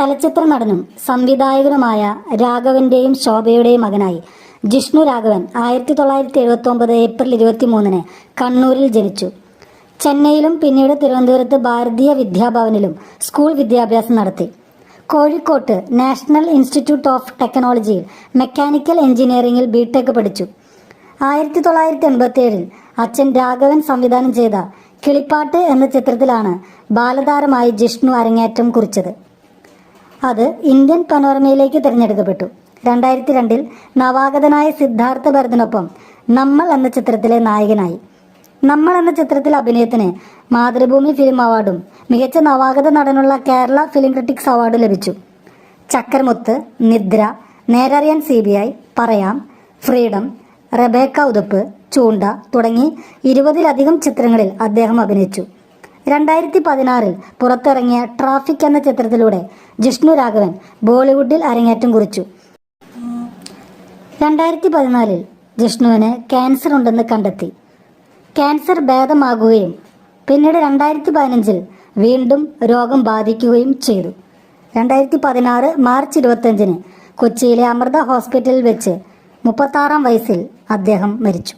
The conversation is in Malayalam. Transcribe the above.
ചലച്ചിത്ര നടനും സംവിധായകനുമായ രാഘവന്റെയും ശോഭയുടെയും മകനായി ജിഷ്ണു രാഘവൻ ആയിരത്തി തൊള്ളായിരത്തി എഴുപത്തി ഒമ്പത് ഏപ്രിൽ ഇരുപത്തി മൂന്നിന് കണ്ണൂരിൽ ജനിച്ചു. ചെന്നൈയിലും പിന്നീട് തിരുവനന്തപുരത്ത് ഭാരതീയ വിദ്യാഭവനിലും സ്കൂൾ വിദ്യാഭ്യാസം നടത്തി. കോഴിക്കോട്ട് നാഷണൽ ഇൻസ്റ്റിറ്റ്യൂട്ട് ഓഫ് ടെക്നോളജിയിൽ മെക്കാനിക്കൽ എഞ്ചിനീയറിംഗിൽ ബിടെക് പഠിച്ചു. ആയിരത്തി തൊള്ളായിരത്തി എൺപത്തി ഏഴിൽ അച്ഛൻ രാഘവൻ സംവിധാനം ചെയ്ത കിളിപ്പാട്ട് എന്ന ചിത്രത്തിലാണ് ബാലതാരമായി ജിഷ്ണു അരങ്ങേറ്റം കുറിച്ചത്. അത് ഇന്ത്യൻ പനോരമയിലേക്ക് തിരഞ്ഞെടുക്കപ്പെട്ടു. രണ്ടായിരത്തി രണ്ടിൽ നവാഗതനായ സിദ്ധാർത്ഥ ഭരതനൊപ്പം നമ്മൾ എന്ന ചിത്രത്തിലെ നായകനായി. നമ്മൾ എന്ന ചിത്രത്തിലെ അഭിനയത്തിന് മാതൃഭൂമി ഫിലിം അവാർഡും മികച്ച നവാഗത നടനുള്ള കേരള ഫിലിം ക്രിറ്റിക്സ് അവാർഡും ലഭിച്ചു. Chakkaramuthu Nidra Nerariyan C B I Parayam freedom Rebecca Uthup Choonda തുടങ്ങി ഇരുപതിലധികം ചിത്രങ്ങളിൽ അദ്ദേഹം അഭിനയിച്ചു. രണ്ടായിരത്തി പതിനാറിൽ പുറത്തിറങ്ങിയ ട്രാഫിക് എന്ന ചിത്രത്തിലൂടെ ജിഷ്ണു രാഘവൻ ബോളിവുഡിൽ അരങ്ങേറ്റം കുറിച്ചു. രണ്ടായിരത്തി പതിനാലിൽ ജിഷ്ണുവിന് ക്യാൻസർ ഉണ്ടെന്ന് കണ്ടെത്തി. ക്യാൻസർ ഭേദമാകുകയും പിന്നീട് രണ്ടായിരത്തി പതിനഞ്ചിൽ വീണ്ടും രോഗം ബാധിക്കുകയും ചെയ്തു. രണ്ടായിരത്തി പതിനാറ് മാർച്ച് ഇരുപത്തഞ്ചിന് കൊച്ചിയിലെ അമൃത ഹോസ്പിറ്റലിൽ വെച്ച് മുപ്പത്താറാം വയസ്സിൽ അദ്ദേഹം മരിച്ചു.